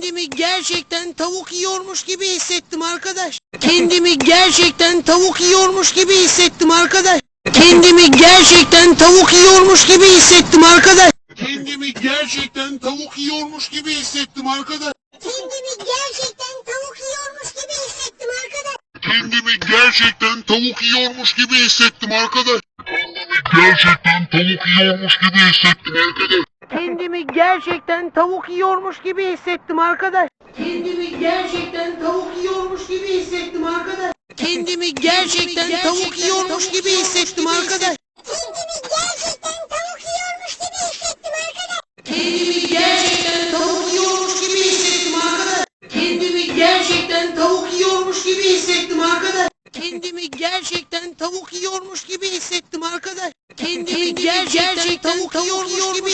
Kendimi gerçekten tavuk yiyormuş gibi hissettim arkadaş. Kendimi gerçekten tavuk yiyormuş gibi hissettim arkadaş. Kendimi gerçekten tavuk yiyormuş gibi hissettim arkadaş. Kendimi gerçekten tavuk yiyormuş gibi hissettim arkadaş. Kendimi gerçekten tavuk yiyormuş gibi hissettim arkadaş. Kendimi gerçekten tavuk yiyormuş gibi hissettim arkadaş. Kendimi gerçekten tavuk yiyormuş gibi hissettim arkadaş. Kendimi gerçekten tavuk yiyormuş gibi hissettim arkadaş. Kendimi gerçekten tavuk yiyormuş gibi hissettim arkadaş. Kendimi gerçekten tavuk yiyormuş gibi hissettim arkadaş. Kendimi gerçekten tavuk yiyormuş gibi hissettim arkadaş. Kendimi gerçekten tavuk yiyormuş gibi hissettim arkadaş. Kendimi gerçekten tavuk yiyormuş gibi hissettim arkadaş. Kendimi gerçekten tavuk yiyormuş gibi gibi